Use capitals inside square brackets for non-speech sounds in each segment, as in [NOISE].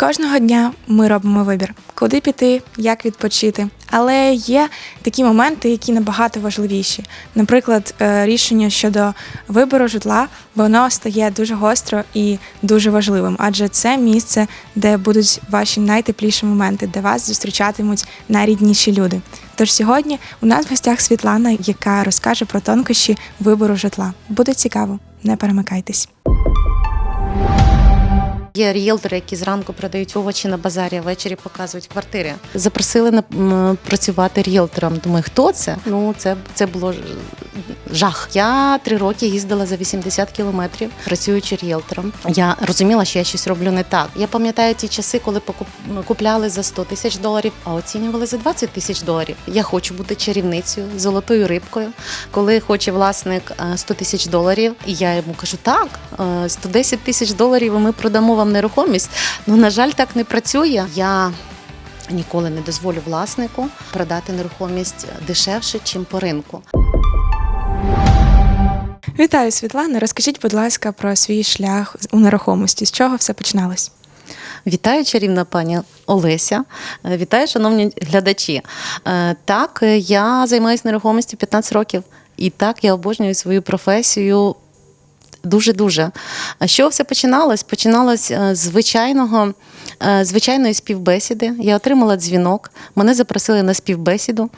Кожного дня ми робимо вибір, куди піти, як відпочити. Але є такі моменти, які набагато важливіші. Наприклад, е, рішення щодо вибору житла, воно стає дуже гостро і дуже важливим, адже це місце, де будуть ваші найтепліші моменти, де вас зустрічатимуть найрідніші люди. Тож сьогодні у нас в гостях Світлана, яка розкаже про тонкощі вибору житла. Буде цікаво, не перемикайтесь. Є ріелтори, які зранку продають овочі на базарі, а ввечері показують квартири. Запросили на працювати ріелтором. Думаю, хто це? Ну це, це було жах. Я три роки їздила за 80 кілометрів, працюючи ріелтором. Я розуміла, що я щось роблю не так. Я пам'ятаю ті часи, коли купляли за 100 тисяч доларів, а оцінювали за 20 тисяч доларів. Я хочу бути чарівницею, золотою рибкою. Коли хоче власник е, 100 тисяч доларів, і я йому кажу, так, е, 110 тисяч доларів, і ми продамо вам нерухомість. Ну, на жаль, так не працює. Я ніколи не дозволю власнику продати нерухомість дешевше, чим по ринку. Вітаю, Світлана. Розкажіть, будь ласка, про свій шлях у нерухомості. З чого все починалось? Вітаю, чарівна пані Олеся. Е, Вітаю, шановні глядачі. Е, Так, я займаюся нерухомістю 15 років, і так я обожнюю свою професію. Дуже дуже. А що все починалось? Починалось е, звичайного, е, звичайної співбесіди. Я отримала дзвінок, мене запросили на співбесіду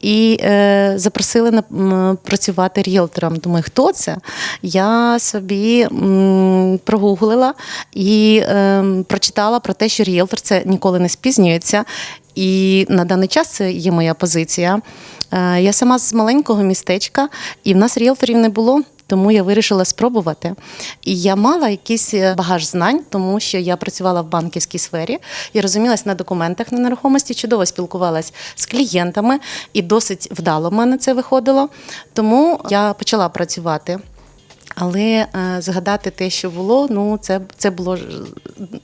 і е, запросили на м, працювати ріелтором. Думаю, хто це? Я собі м, прогуглила і е, прочитала про те, що ріелтор це ніколи не спізнюється. І на даний час це є моя позиція. Е, Я сама з маленького містечка, і в нас ріелторів не було. Тому я вирішила спробувати. І я мала якийсь е, багаж знань, тому що я працювала в банківській сфері і розумілась на документах на нерухомості, чудово спілкувалась з клієнтами, і досить вдало в мене це виходило. Тому я почала працювати. Але е, згадати те, що було, ну це, це було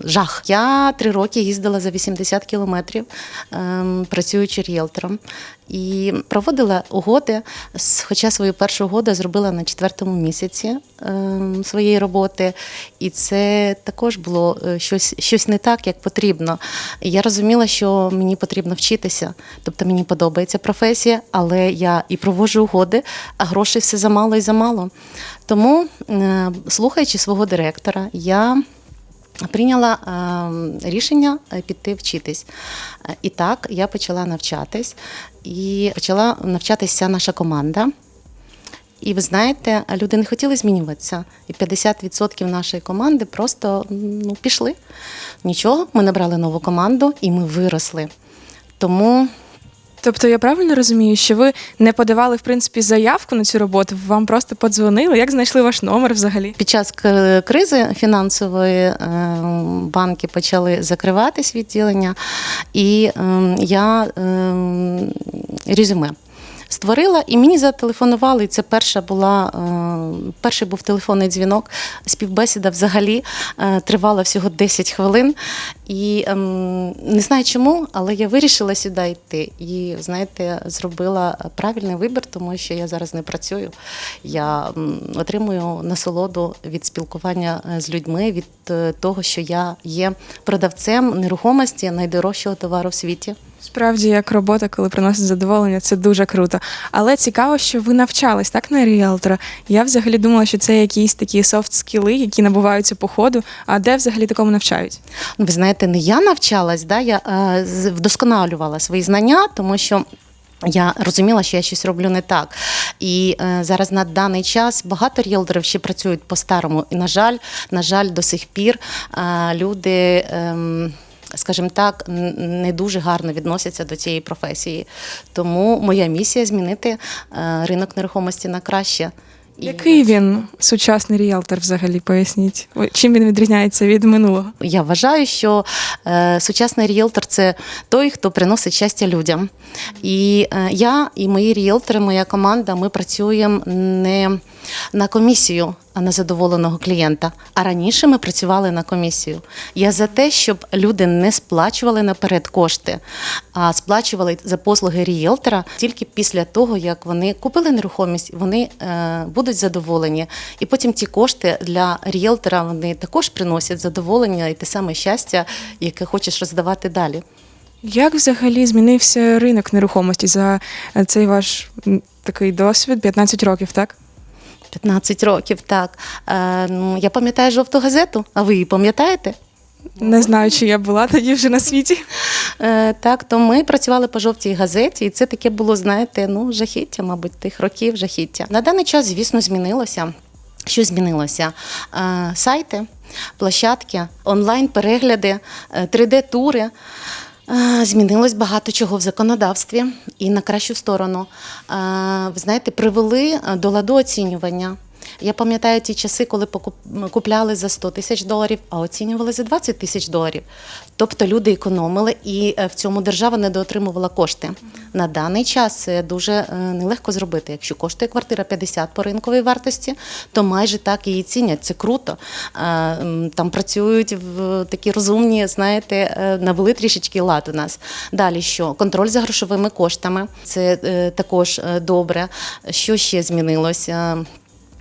жах. Я три роки їздила за 80 кілометрів, ем, працюючи ріелтором, і проводила угоди. Хоча свою першу угоду зробила на четвертому місяці ем, своєї роботи, і це також було е, щось, щось не так, як потрібно. Я розуміла, що мені потрібно вчитися, тобто мені подобається професія, але я і проводжу угоди, а грошей все замало і замало. Тому, е, слухаючи свого директора, я прийняла е, рішення е, піти вчитись. І так я почала навчатись, і почала навчатися наша команда. І ви знаєте, люди не хотіли змінюватися. І 50% нашої команди просто ну, пішли. Нічого, ми набрали нову команду і ми виросли. Тому Тобто я правильно розумію, що ви не подавали в принципі заявку на цю роботу, вам просто подзвонили. Як знайшли ваш номер взагалі? Під час кризи фінансової е, банки почали закриватись відділення, і е, я е, резюме. Створила і мені зателефонували. І це перша була е, перший був телефонний дзвінок. Співбесіда взагалі е, тривала всього 10 хвилин. І ем, не знаю чому, але я вирішила сюди йти. І знаєте, зробила правильний вибір, тому що я зараз не працюю. Я отримую насолоду від спілкування е, з людьми, від того, що я є продавцем нерухомості найдорожчого товару в світі. Справді, як робота, коли приносить задоволення, це дуже круто. Але цікаво, що ви навчались так на ріелтора. Я взагалі думала, що це якісь такі софт скіли, які набуваються по ходу. А де взагалі такому навчають? Ну, ви знаєте, не я навчалась, да, я е, вдосконалювала свої знання, тому що. Я розуміла, що я щось роблю не так. І е, зараз на даний час багато ріелторів ще працюють по-старому. І, на жаль, на жаль, до сих пір е, люди. ем, Скажімо так, не дуже гарно відносяться до цієї професії. Тому моя місія змінити е, ринок нерухомості на краще. Який він сучасний ріелтор взагалі? Поясніть, чим він відрізняється від минулого? Я вважаю, що е, сучасний ріелтор це той, хто приносить щастя людям. І е, я і мої ріелтори, моя команда, ми працюємо не на комісію а на задоволеного клієнта. А раніше ми працювали на комісію. Я за те, щоб люди не сплачували наперед кошти, а сплачували за послуги рієлтора тільки після того, як вони купили нерухомість, вони е, будуть задоволені. І потім ті кошти для рієлтора вони також приносять задоволення і те саме щастя, яке хочеш роздавати далі. Як взагалі змінився ринок нерухомості за е, цей ваш такий досвід 15 років, так? 15 років, так. Е, ну, я пам'ятаю жовту газету, а ви її пам'ятаєте? Не знаю, чи я була тоді вже на світі. Е, так, то ми працювали по жовтій газеті, і це таке було, знаєте, ну, жахіття, мабуть, тих років жахіття. На даний час, звісно, змінилося. Що змінилося? Е, сайти, площадки, онлайн-перегляди, 3D-тури. Змінилось багато чого в законодавстві і на кращу сторону. Ви знаєте, привели е, до ладу оцінювання. Я пам'ятаю ті часи, коли купляли за 100 тисяч доларів, а оцінювали за 20 тисяч доларів. Тобто люди економили, і е, в цьому держава недоотримувала кошти. На даний час це дуже е, нелегко зробити. Якщо коштує квартира 50 по ринковій вартості, то майже так її цінять. Це круто. Там працюють в такі розумні, знаєте, е, навели трішечки лад у нас. Далі що? Контроль за грошовими коштами. Це також добре. Що ще змінилося?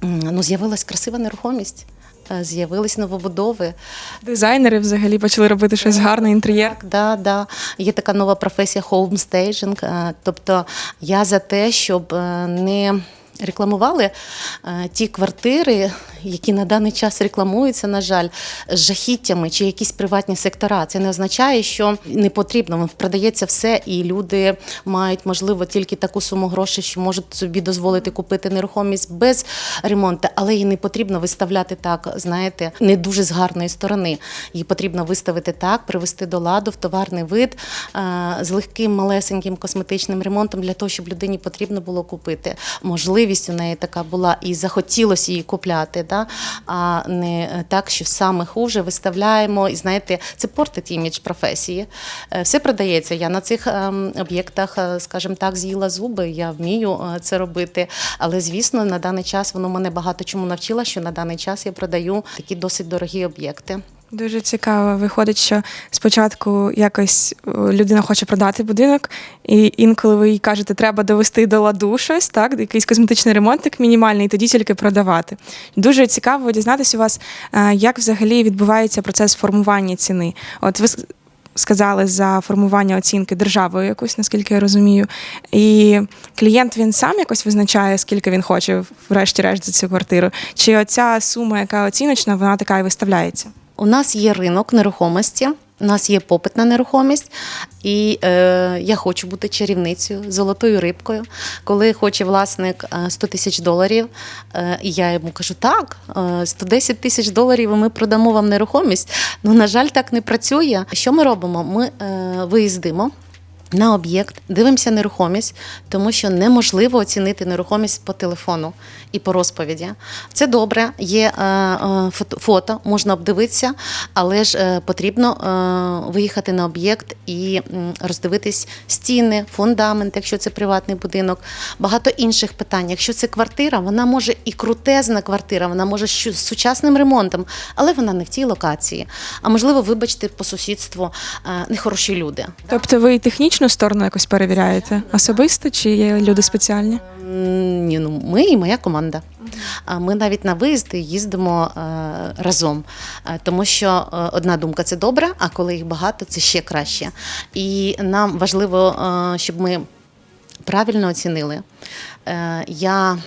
Ну, з'явилась красива нерухомість, е, з'явились новобудови. Дизайнери взагалі почали робити щось гарне, інтер'єр. Так, да, да. Є така нова професія хоумстейджинг. Тобто я за те, щоб е, не рекламували е, ті квартири, які на даний час рекламуються, на жаль, з жахіттями чи якісь приватні сектора. Це не означає, що не потрібно. Продається все, і люди мають, можливо, тільки таку суму грошей, що можуть собі дозволити купити нерухомість без ремонту, але її не потрібно виставляти так, знаєте, не дуже з гарної сторони. Її потрібно виставити так, привести до ладу в товарний вид е, з легким малесеньким косметичним ремонтом для того, щоб людині потрібно було купити. Можливість у неї така була і захотілося її купляти, да? а не так, що саме хуже виставляємо. І знаєте, це портить імідж професії. Е, Все продається. Я на цих ем, об'єктах, е, скажімо так, з'їла зуби. Я вмію е, це робити. Але звісно, на даний час воно мене багато чому навчило, що на даний час я продаю такі досить дорогі об'єкти. Дуже цікаво. Виходить, що спочатку якось е, людина хоче продати будинок, і інколи ви їй кажете, треба довести до ладу щось, так, якийсь косметичний ремонтик мінімальний, і тоді тільки продавати. Дуже цікаво дізнатися у вас, е, як взагалі відбувається процес формування ціни. От ви сказали за формування оцінки державою якусь, наскільки я розумію. І клієнт він сам якось визначає, скільки він хоче, врешті-решт, за цю квартиру. Чи оця сума, яка оціночна, вона така і виставляється? У нас є ринок нерухомості. У нас є попит на нерухомість, і е, я хочу бути чарівницею, золотою рибкою. Коли хоче власник е, 100 тисяч доларів, е, і я йому кажу, так, е, 110 тисяч доларів, і ми продамо вам нерухомість. Ну, на жаль, так не працює. Що ми робимо? Ми е, виїздимо. На об'єкт дивимося нерухомість, тому що неможливо оцінити нерухомість по телефону і по розповіді. Це добре, є е, е, фото, можна обдивитися, але ж е, потрібно виїхати на об'єкт і роздивитись стіни, фундамент, якщо це приватний будинок, багато інших питань. Якщо це квартира, вона може і крутезна квартира, вона може з сучасним ремонтом, але вона не в тій локації. А можливо, вибачте, по сусідству нехороші люди. Тобто ви і технічну сторону якось перевіряєте особисто, чи є люди спеціальні? Ні, ну ми і моя команда. А Ми навіть на виїзди їздимо е, разом, Е, тому що е, одна думка це добре, а коли їх багато, це ще краще. І нам важливо, щоб ми правильно оцінили. Я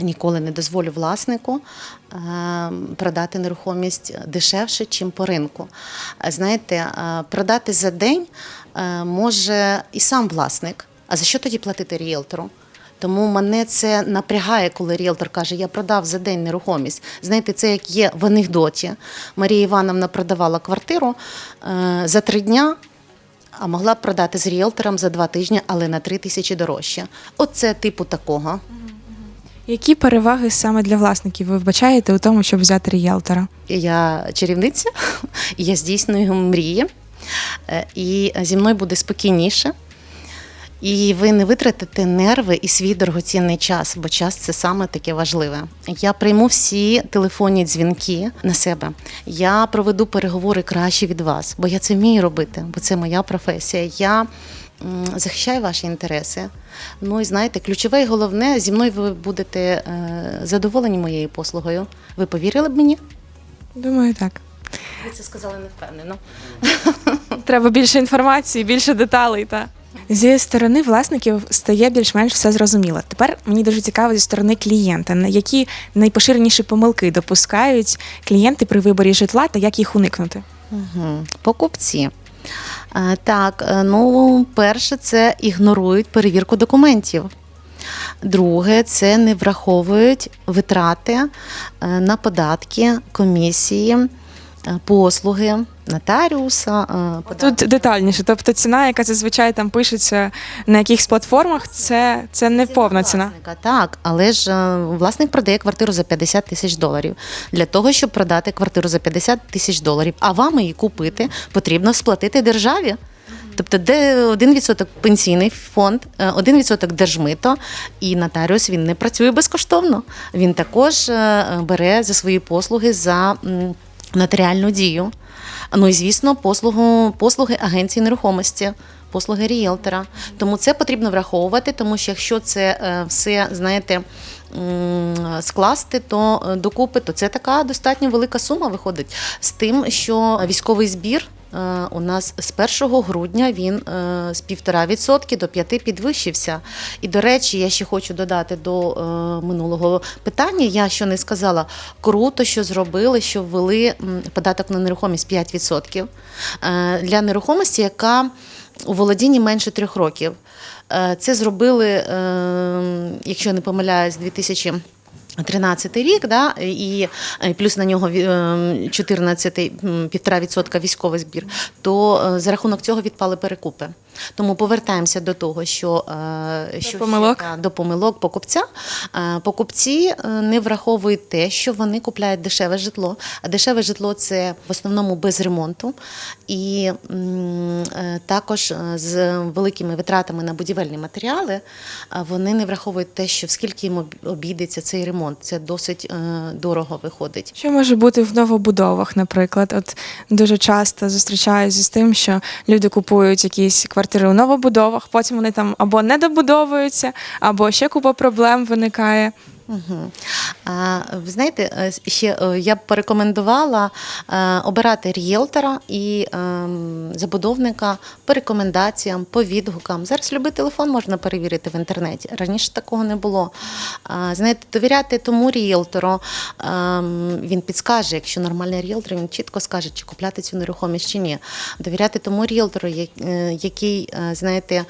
ніколи не дозволю власнику продати нерухомість дешевше, чим по ринку. Знаєте, продати за день може і сам власник. А за що тоді платити ріелтору? Тому мене це напрягає, коли ріелтор каже, я продав за день нерухомість. Знаєте, це як є в анекдоті. Марія Івановна продавала квартиру е, за три дня, а могла б продати з ріелтором за два тижні, але на три тисячі дорожче. Оце типу такого. Які переваги саме для власників ви вбачаєте у тому, щоб взяти ріелтора? Я чарівниця, [LAUGHS] я здійснюю мрії, е, і зі мною буде спокійніше. І ви не витратите нерви і свій дорогоцінний час, бо час це саме таке важливе. Я прийму всі телефонні дзвінки на себе. Я проведу переговори краще від вас, бо я це вмію робити, бо це моя професія. Я захищаю ваші інтереси. Ну і знаєте, ключове і головне, зі мною ви будете е, задоволені моєю послугою. Ви повірили б мені? Думаю, так. Ви це сказали не впевнено. Треба більше інформації, більше деталей. Та зі сторони власників стає більш-менш все зрозуміло. Тепер мені дуже цікаво зі сторони клієнта, на які найпоширеніші помилки допускають клієнти при виборі житла та як їх уникнути. Угу. Покупці. Е, Так, е, ну, перше, це ігнорують перевірку документів. Друге, це не враховують витрати е, на податки, комісії, послуги нотаріуса. е. Тут детальніше, тобто ціна, яка зазвичай там пишеться на якихось платформах, це, це не повна ціна. Власника, так, але ж е, власник продає квартиру за 50 тисяч доларів. Для того, щоб продати квартиру за 50 тисяч доларів, а вам її купити, потрібно сплатити державі. Тобто, де 1% пенсійний фонд, е, 1% держмито, і нотаріус він не працює безкоштовно. Він також е, бере за свої послуги за нотаріальну дію. Ну і звісно, послугу, послуги агенції нерухомості, послуги ріелтора. Тому це потрібно враховувати, тому що якщо це е, все, знаєте, скласти, то е, докупи, то це така достатньо велика сума виходить. З тим, що військовий збір. Е, У нас з 1 грудня він е, з 1,5% до 5% підвищився. І, до речі, я ще хочу додати до е, минулого питання. Я що не сказала, круто, що зробили, що ввели податок на нерухомість 5% е, для нерухомості, яка у володінні менше трьох років. Це зробили, е, якщо я не помиляюсь, 2000 13 рік, да, і е, плюс на нього е, 14, м, 1,5% військовий збір, то е, за рахунок цього відпали перекупи. Тому повертаємося до того, що, е, що помилок. ще, до помилок покупця. Е, Покупці е, не враховують те, що вони купляють дешеве житло. А дешеве житло це в основному без ремонту і е, також е, з великими витратами на будівельні матеріали. Вони не враховують те, що скільки їм об- обійдеться цей ремонт. Це досить е, дорого виходить. Що може бути в новобудовах, наприклад? От дуже часто зустрічаюся з тим, що люди купують якісь квартири у новобудовах, потім вони там або не добудовуються, або ще купа проблем виникає. Угу. А, ви знаєте, е, ще е, я б порекомендувала е, обирати ріелтора і ем, забудовника по рекомендаціям, по відгукам. Зараз любий телефон можна перевірити в інтернеті. Раніше такого не було. А, знаєте, довіряти тому ріелтору, ем, він підскаже, якщо нормальний ріелтор, він чітко скаже, чи купляти цю нерухомість чи ні. Довіряти тому ріелтору, який, знаєте,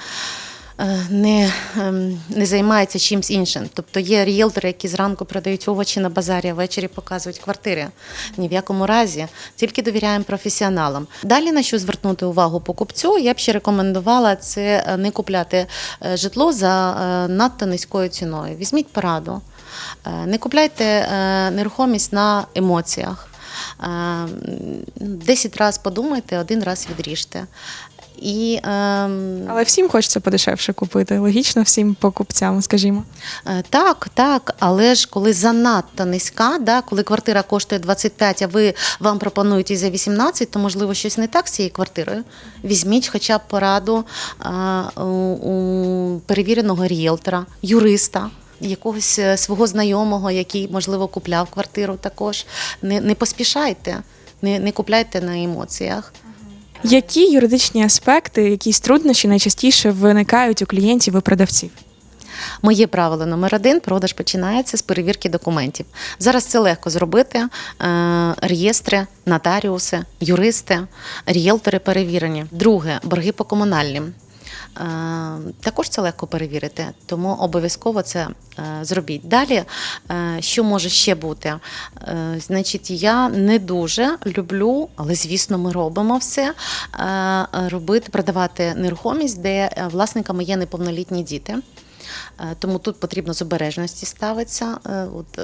не, ем, не займається чимось іншим. Тобто є ріелтори, які зранку продають овочі на базарі, а ввечері показують квартири. Ні в якому разі, тільки довіряємо професіоналам. Далі на що звернути увагу покупцю, я б ще рекомендувала це е, не купляти е, житло за е, надто низькою ціною. Візьміть пораду. Е, Не купляйте е, нерухомість на емоціях. Е, 10 разів подумайте, один раз відріжте. І ем, Але всім хочеться подешевше купити. Логічно, всім покупцям, скажімо. Е, Так, так, але ж коли занадто низька, да, коли квартира коштує 25, а ви вам пропонують і за 18, то можливо щось не так з цією квартирою. Візьміть хоча б пораду у, у перевіреного ріелтора, юриста. Якогось е, свого знайомого, який, можливо, купляв квартиру також. Не, не поспішайте, не, не купляйте на емоціях. Які юридичні аспекти, якісь труднощі найчастіше виникають у клієнтів і продавців? Моє правило номер один продаж починається з перевірки документів. Зараз це легко зробити. Е, Реєстри, нотаріуси, юристи, рієлтори перевірені. Друге борги по комунальним. Е, Також це легко перевірити, тому обов'язково це е, зробіть. Далі, е, що може ще бути? Значить, я не дуже люблю, але звісно, ми робимо все. Робити, продавати нерухомість, де власниками є неповнолітні діти. Тому тут потрібно з обережності ставитися. От,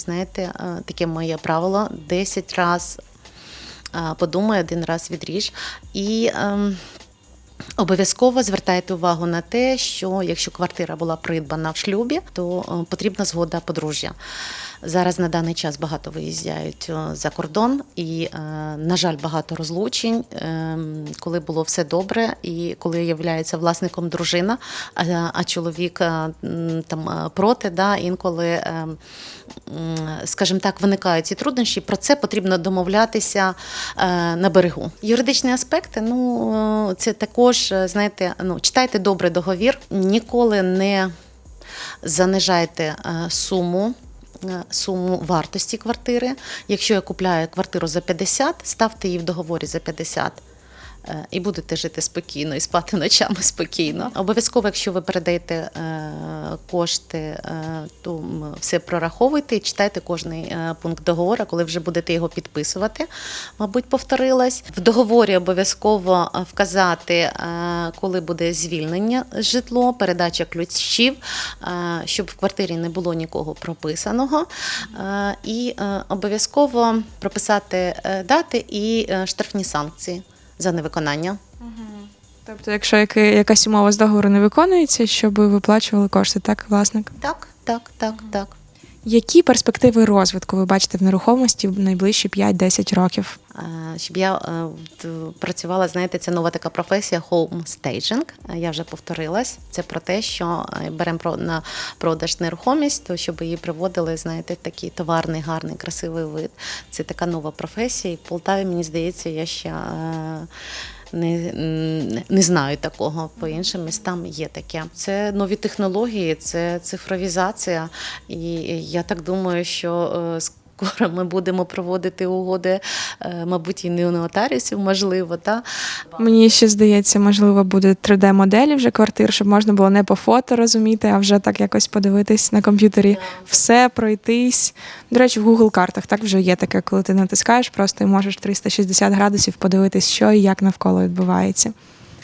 знаєте, таке моє правило: 10 разів подумай, один раз відріж. І ем, Обов'язково звертайте увагу на те, що якщо квартира була придбана в шлюбі, то е, потрібна згода подружжя. Зараз на даний час багато виїздяють е, за кордон, і, е, на жаль, багато розлучень, е, коли було все добре, і коли являється власником дружина, а, чоловік там проти, да, інколи, скажімо так, виникають ці труднощі. Про це потрібно домовлятися на берегу. Юридичні аспекти, ну це також, знаєте, ну читайте добре договір, ніколи не занижайте суму. Суму вартості квартири. Якщо я купляю квартиру за 50, ставте її в договорі за 50. Е, І будете жити спокійно і спати ночами спокійно. Обов'язково, якщо ви передаєте е, кошти, е, то все прораховуйте і читайте кожний пункт договору, коли вже будете його підписувати. Мабуть, повторилась. В договорі обов'язково вказати, коли буде звільнення житло, передача ключів, щоб в квартирі не було нікого прописаного. І обов'язково прописати дати і штрафні санкції за невиконання. Тобто, якщо яки- якась умова з договору не виконується, щоб виплачували кошти, так, власник? Так, так, так, так. Які перспективи розвитку ви бачите в нерухомості в найближчі 5-10 років? Е, Щоб я е, працювала, знаєте, це нова така професія. Е, Я вже повторилась. Це про те, що е, беремо на продаж нерухомість, то щоб її приводили, знаєте, такий товарний, гарний, красивий вид. Це така нова професія. І в Полтаві, мені здається, я ще. Не, не знаю такого по іншим містам є таке. Це нові технології, це цифровізація. І я так думаю, що е, скоро ми будемо проводити угоди, е, мабуть, і не у нотаріусів, можливо, та Мені ще здається, можливо, буде 3D-моделі вже квартир, щоб можна було не по фото розуміти, а вже так якось подивитись на комп'ютері, все пройтись. До речі, в Google картах так вже є таке, коли ти натискаєш, просто і можеш 360 градусів подивитись, що і як навколо відбувається.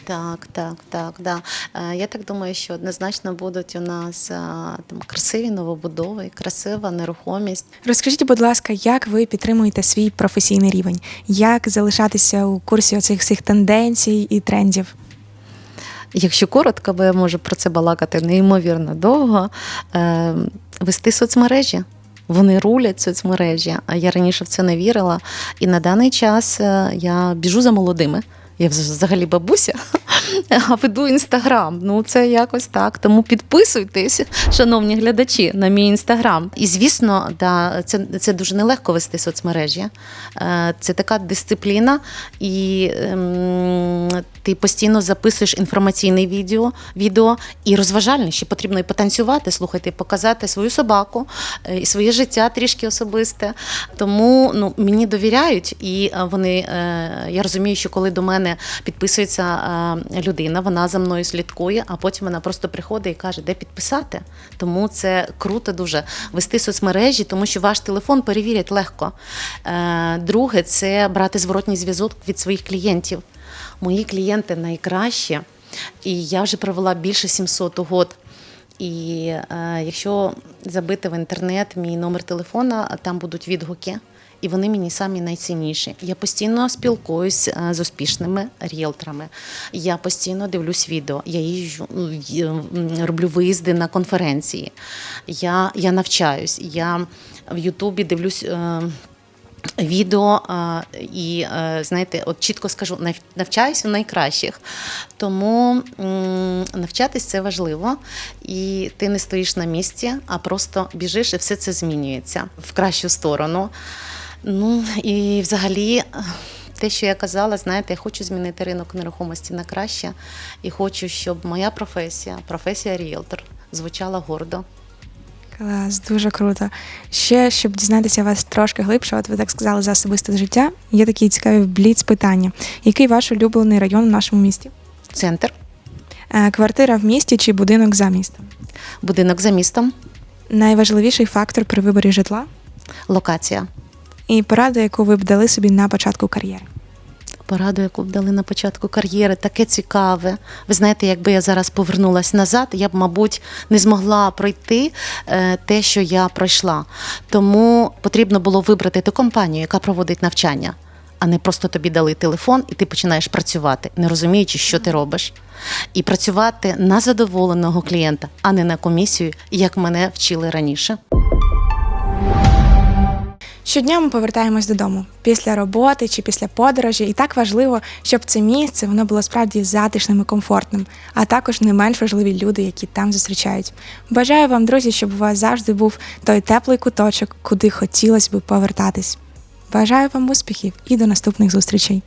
Так, так, так. Да. Е, Я так думаю, що однозначно будуть у нас е, там красиві новобудови, красива нерухомість. Розкажіть, будь ласка, як ви підтримуєте свій професійний рівень? Як залишатися у курсі оцих всіх тенденцій і трендів? Якщо коротко, бо я можу про це балакати неймовірно довго, е, вести соцмережі. Вони рулять соцмережі. А я раніше в це не вірила. І на даний час я біжу за молодими. Я взагалі бабуся, а веду інстаграм. Ну це якось так. Тому підписуйтесь, шановні глядачі, на мій інстаграм. І звісно, да, це, це дуже нелегко вести соцмережі. Е, Це така дисципліна, і ем, ти постійно записуєш інформаційне відео, відео і розважальне. Ще потрібно і потанцювати, слухайте, і показати свою собаку е, і своє життя трішки особисте. Тому ну, мені довіряють, і е, вони е, я розумію, що коли до мене підписується е, людина, вона за мною слідкує, а потім вона просто приходить і каже, де підписати. Тому це круто дуже вести соцмережі, тому що ваш телефон перевірять легко. Е, Друге, це брати зворотній зв'язок від своїх клієнтів. Мої клієнти найкращі, і я вже провела більше 700 угод. І е, якщо забити в інтернет мій номер телефона, там будуть відгуки. І вони мені самі найцінніші. Я постійно спілкуюсь е, з успішними ріелторами. Я постійно дивлюсь відео. Я їжджу, роблю виїзди на конференції. Я, я навчаюсь. Я в Ютубі дивлюсь. е, Відео і е, знаєте, от чітко скажу, нав- навчаюсь у найкращих. Тому навчатись це важливо, і ти не стоїш на місці, а просто біжиш, і все це змінюється в кращу сторону. Ну і взагалі. Те, що я казала, знаєте, я хочу змінити ринок нерухомості на краще, і хочу, щоб моя професія, професія ріелтор, звучала гордо. Клас, дуже круто. Ще щоб дізнатися вас трошки глибше, от ви так сказали за особисте життя. Є такі цікаві бліц питання. Який ваш улюблений район в нашому місті? Центр, Е, Квартира в місті чи будинок за містом? будинок за містом, Найважливіший фактор при виборі житла локація. І порада, яку ви б дали собі на початку кар'єри. Пораду, яку б дали на початку кар'єри, таке цікаве. Ви знаєте, якби я зараз повернулася назад, я б, мабуть, не змогла пройти е, те, що я пройшла. Тому потрібно було вибрати ту компанію, яка проводить навчання. а не просто тобі дали телефон, і ти починаєш працювати, не розуміючи, що ти робиш. І працювати на задоволеного клієнта, а не на комісію, як мене вчили раніше. Щодня ми повертаємось додому після роботи чи після подорожі, і так важливо, щоб це місце воно було справді затишним і комфортним, а також не менш важливі люди, які там зустрічають. Бажаю вам, друзі, щоб у вас завжди був той теплий куточок, куди хотілося б повертатись. Бажаю вам успіхів і до наступних зустрічей.